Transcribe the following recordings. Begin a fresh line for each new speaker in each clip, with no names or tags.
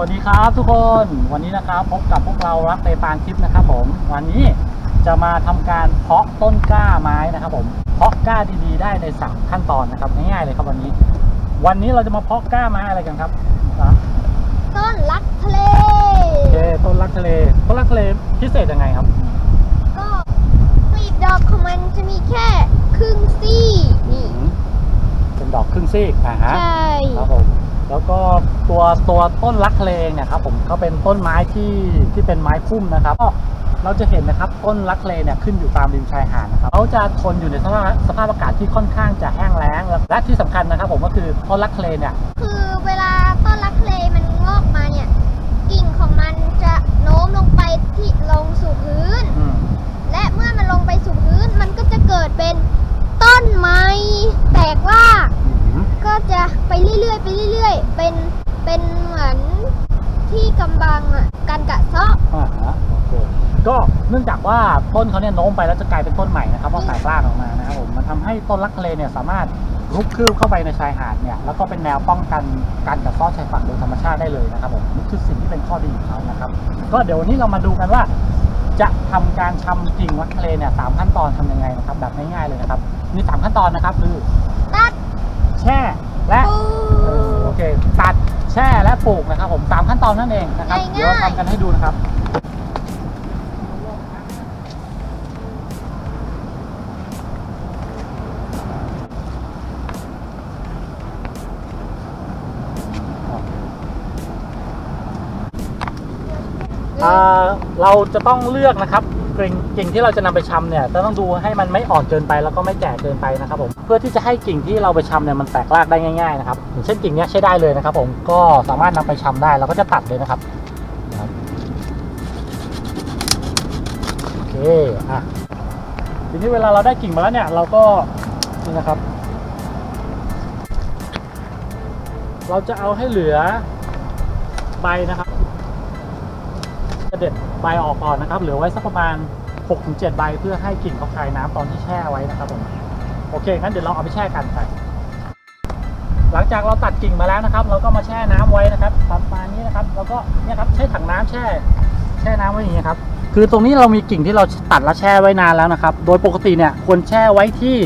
วัสดีครับทุกคนวันนี้นะครับพบกับพวกเรารักในปานทิพย์นะครับผมวันนี้จะมาทำการเพาะต้นกล้าไม้นะครับผมเพาะกล้าดีๆ ได้ในสามขั้นตอนนะครับง่ายๆเลยครับวันนี้ วันนี้เราจะมาเพาะกล้าไม้อะไรกันครับอะ
ต้นรักทะเล
โอเคต้นรักทะเลต้นรักทะเลพิเศษยังไงครับ
ก็กลีบดอกของมันจะมีแค่ครึ่งซี่นี่
อืมเป็นดอกครึ่งซีกอ่าฮะ
ใช่
ครับผม แล้วก็ตัวตัวต้นรักเลงเนี่ยครับผมเขาเป็นต้นไม้ที่ที่เป็นไม้พุ่มนะครับก็เราจะเห็นนะครับต้นรักเลเนี่ยขึ้นอยู่ตามริมชายหาดนะครับเขาจะทนอยู่ในสภาพสภาพอากาศที่ค่อนข้างจะแห้งแล้งและที่สำคัญนะครับ ผมก็คือต้นรักเลเนี่ย
คือเวลาต้นรักทะเลมันงอกมาเนี่ย กิ่งของมันจะโน้มลงไปที่ลงสู่พื้น
อืม
และเมื่อมันลงไปสู่พื้น มันก็จะเกิดเป็นต้นไม้แตกว่า
อืม
ก็จะไปเรื่อยๆ ไปเรื่อยๆ เป็นเป็นเหมือนที่ กำบังอะการกะเซาะ
อ่าฮะโอเคก็เนื่องจากว่าต้นเขาเนี่ยโน้มไปแล้วจะกลายเป็นต้นใหม่นะครับเพราะแตกรากออกมานะครับผมมันทำให้ต้นรักทะเลเนี่ยสามารถรุกคืบเข้าไปในชายหาดเนี่ยแล้วก็เป็นแนวป้องกันการกัดเซาะชายฝั่งโดยธรรมชาติได้เลยนะครับผมนี่คือสิ่งที่เป็นข้อดีของเขานะครับ ก็เดี๋ยววันนี้เรามาดูกันว่า จะทำการชำกิ่งรักทะเลเนี่ยสามขั้นตอนทำยังไงนะครับ แบบง่ายๆเลยนะครับ มีสามขั้นตอนนะครับคือ
ตัด
แช่และ
ปู
เออโอเค ตัดแช่และปลูกนะครับผมสามขั้นตอนนั่นเองนะครับ
ง่ายๆ
เดี๋ยวเราทำกันให้ดูนะครับอ่าเราจะต้องเลือกนะครับ กิ่งกิ่งที่เราจะนำไปชำเนี่ยจะต้องดูให้มันไม่อ่อนเกินไปแล้วก็ไม่แก่เกินไปนะครับผมเพื่อที่จะให้กิ่งที่เราไปชำเนี่ยมันแตกรากได้ง่ายๆนะครับอย่างเช่นกิ่งนี้ใช้ได้เลยนะครับ ผมก็สามารถนำไปชำได้เราก็จะตัดเลยนะครับโอเคอะทีนี้เวลาเราได้กิ่งมาแล้วเนี่ยเราก็นี่นะครับ เราจะเอาให้เหลือใบนะครับ เด็ดใบออกก่อนนะครับ เหลือไว้สักประมาณ 6-7 ใบเพื่อให้กิ่งเขาคายน้ำตอนที่แช่ไว้นะครับผมโอเคงั้นเดี๋ยวเราเอาไปแช่กันไปหลังจากเราตัดกิ่งมาแล้วนะครับ เราก็มาแช่น้ำไว้นะครับประมาณนี้นะครับเราก็เนี่ยครับใช้ถังน้ำแช่ แช่น้ำไว้อย่างนี้ครับคือตรงนี้เรามีกิ่งที่เราตัดและแช่ไว้นานแล้วนะครับ โดยปกติเนี่ยควรแช่ไว้ที่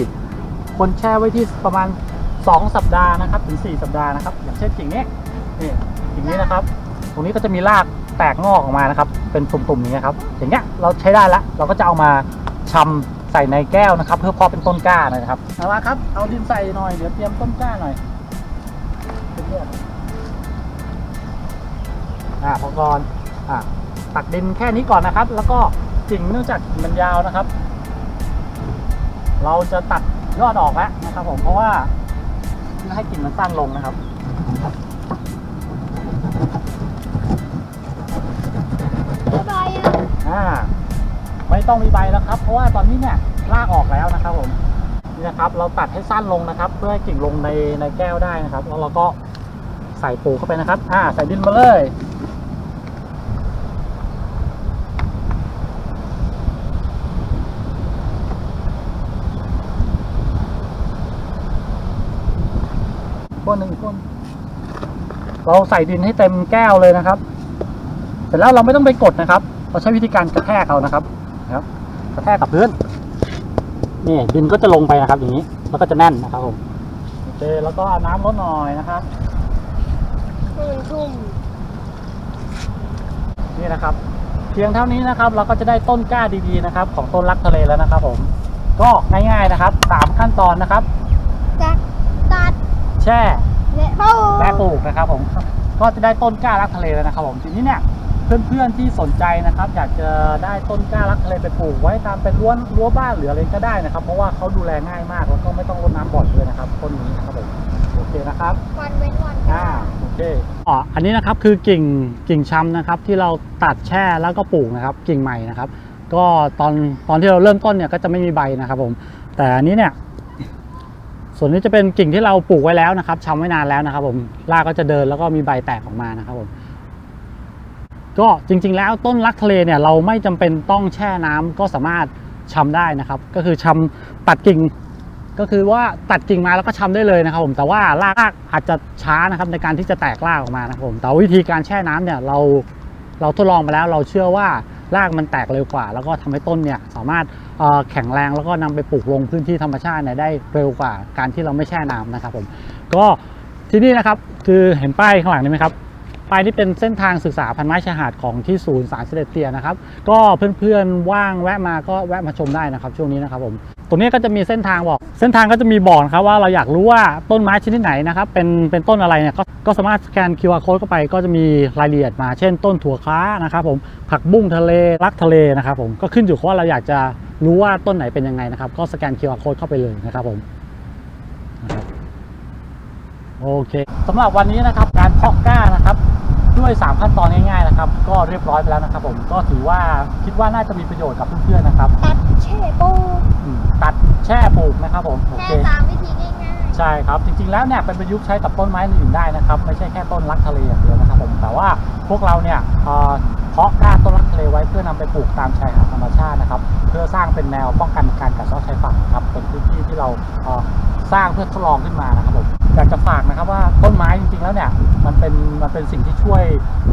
ควรแช่ไว้ที่ประมาณ 2 สัปดาห์นะครับ ถึง 4 สัปดาห์นะครับ อย่างเช่นกิ่งนี้นี่กิ่งนี้นะครับ ตรงนี้ก็จะมีราก แตกงอกออกมานะครับ เป็นตุ่มๆอย่างเงี้ยครับ อย่างเงี้ยเราใช้ได้ละเราก็จะเอามาชำใส่ในแก้วนะครับ เพื่อเพาะเป็นต้นกล้านะครับเอาละครับ เอาดินใส่หน่อยเดี๋ยวเตรียมต้นกล้าหน่อยเพื่อนๆอ่าพอก่อนอ่าตักดินแค่นี้ก่อนนะครับ แล้วก็กิ่งเนื่องจากมันยาวนะครับ เราจะตัดยอดออกแล้วนะครับ ผมเพราะว่าเพื่อให้กิ่งมันสั้นลงนะครับ
บ๊ายบายอะ
อ่า ไม่ต้องมีใบแล้วครับ เพราะว่าตอนนี้เนี่ยรากออกแล้วนะครับผมนี่นะครับ เราตัดให้สั้นลงนะครับ เพื่อให้กิ่งลงในในแก้วได้นะครับ แล้วเราก็ใส่ปูเข้าไปนะครับ อ่า ใส่ดินมาเลยก้นหนึ่งก้นเราใส่ดินให้เต็มแก้วเลยนะครับ เสร็จแล้วเราไม่ต้องไปกดนะครับ เราใช้วิธีการกระแทกเอานะครับ ครับกระแทกกับพื้นนี่ดินก็จะลงไปนะครับ อย่างนี้แล้วก็จะแน่นนะครับผมโอเคแล้วก็เอาน้ำลดหน่อยนะครับ
ให้มันชุ่ม
นี่นะครับ เพียงเท่านี้นะครับ เราก็จะได้ต้นกล้าดีๆนะครับ ของต้นรักทะเลแล้วนะครับ ผม ก็ง่ายๆนะครับสามขั้นตอนนะครับ
จากตัด
แช่
และปู
และปลูกนะครับ ผม ก็จะได้ต้นกล้ารักทะเลแล้วนะครับ ผมทีนี้เนี่ย เพื่อนๆที่สนใจนะครับ อยากจะได้ต้นกล้ารักทะเลไปปลูกไว้ตามเป็นรั้วรั้วบ้านหรืออะไรก็ได้นะครับ เพราะว่าเขาดูแลง่ายมากแล้วก็ไม่ต้องรดน้ำบ่อยด้วยนะครับต้นนี้นะครับผมโอเคนะครับ
วันเว้นวัน
อ่าโอเคอ๋ออันนี้นะครับคือกิ่งกิ่งชำนะครับ ที่เราตัดแช่แล้วก็ปลูกนะครับ กิ่งใหม่นะครับ ก็ตอนตอนที่เราเริ่มต้นเนี่ยก็จะไม่มีใบนะครับผมแต่อันนี้เนี่ยส่วนนี้จะเป็นกิ่งที่เราปลูกไว้แล้วนะครับชำไว้นานแล้วนะครับ ผมรากก็จะเดินแล้วก็มีใบแตกออกมานะครับผม ก็จริงๆ แล้วต้นรักทะเลเนี่ยเราไม่จำเป็นต้องแช่น้ำก็สามารถชำได้นะครับ ก็คือชำตัดกิ่ง ก็คือว่าตัดกิ่งมาแล้วก็ชำได้เลยนะครับผมแต่ว่ารากอาจจะช้านะครับในการที่จะแตกรากออกมานะครับผมแต่วิธีการแช่น้ำเนี่ยเราเราทดลองมาแล้วเราเชื่อว่ารากมันแตกเร็วกว่า แล้วก็ทำให้ต้นเนี่ยสามารถแข็งแรงแล้วก็นำไปปลูกลงพื้นที่ธรรมชาติเนี่ยได้เร็วกว่าการที่เราไม่แช่น้ำนะครับผมก็ที่นี่นะครับคือเห็นป้ายข้างหลังนี้ไหมครับ ไปนี้เป็นเส้นทางศึกษาพันไม้ชายหาดของที่ศูนย์สารเสด็จเตียนะครับ ก็เพื่อนๆว่างแวะมาก็แวะมาชมได้นะครับ ช่วงนี้นะครับผมตรงนี้ก็จะมีเส้นทางบอก เส้นทางก็จะมีบอกครับว่าเราอยากรู้ว่าต้นไม้ชนิดไหนนะครับเป็นเป็นต้นอะไรเนี่ยก็ก็สามารถสแกน QR code เข้าไปก็จะมีรายละเอียดมา เช่น ต้นถั่วคล้านะครับผมผักบุ้งทะเลรักทะเลนะครับผมก็ขึ้นอยู่กับว่าเราอยากจะรู้ว่าต้นไหนเป็นยังไงนะครับ ก็สแกน QR code เข้าไปเลยนะครับผมโอเคสำหรับวันนี้นะครับการเพาะกล้านะครับ ด้วย 3 ขั้นตอนง่ายๆนะครับ ก็เรียบร้อยไปแล้วนะครับผมก็ถือว่าคิดว่าน่าจะมีประโยชน์กับเพื่อนๆนะครับ
ตัดเช่ปู
อืมตัดแช่ปลูกนะครับผมโอ
แค่
เค
สามวิธีง่าย
ใช่ครับ จริงๆแล้วเนี่ยเป็นประยุกต์ใช้กับต้นไม้อื่นๆได้นะครับ ไม่ใช่แค่ต้นรักทะเลอย่างเดียวนะครับผมแต่ว่าพวกเราเนี่ยเอ่อเพาะกล้าต้นรักทะเลไว้เพื่อนำไปปลูกตามชายหาดธรรมชาตินะครับ เพื่อสร้างเป็นแนวป้องกันการกัดเซาะชายฝั่งครับเป็นพื้นที่ที่เราเอ่อสร้างเพื่อทดลองขึ้นมานะครับผม อยากจะฝากนะครับว่าต้นไม้จริงๆแล้วเนี่ยมันเป็นมันเป็นสิ่งที่ช่วย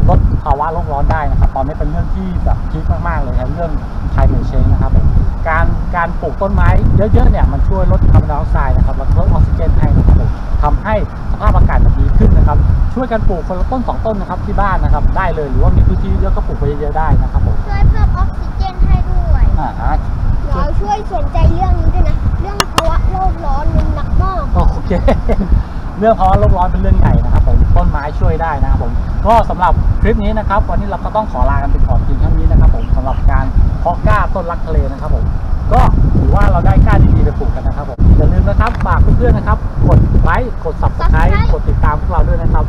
ลดภาวะโลกร้อนได้นะครับตอนนี้เป็นเรื่องที่แบบพีคมากๆเลยครับเรื่อง climate change นะครับผมการการปลูกต้นไม้เยอะๆเนี่ยมันช่วยลดคาร์บอนไดออกไซด์นะครับแล้วก็ลดออกซิเจนให้นะครับผมทำให้สภาพอากาศมันดีขึ้นนะครับ ช่วยกันปลูกคนละต้นสองต้นนะครับที่บ้านนะครับ ได้เลยหรือว่ามีพื้นที่เยอะก็ปลูกไปเยอะๆได้นะครับผม
ๆช่วยเพิ่มออกซิเจนให้ด้วย
อ่าฮะ
เราช่วยสนใจเรื่องนี้ด้วยนะ เค
เรื่องภาวะโลกร้อนเป็นเรื่องใหญ่นะครับผมต้นไม้ช่วยได้นะครับผมก็สำหรับคลิปนี้นะครับ วันนี้เราก็ต้องขอลากันไปก่อนเพียงเท่านี้นะครับผมสำหรับการเพาะกล้าต้นรักทะเลนะครับผมก็ถือว่าเราได้กล้าดีๆไปปลูกกันนะครับผมอย่าลืมนะครับฝากเพื่อนๆนะครับ กดไลค์กด subscribe กดติดตามพวกเราด้วยนะครับ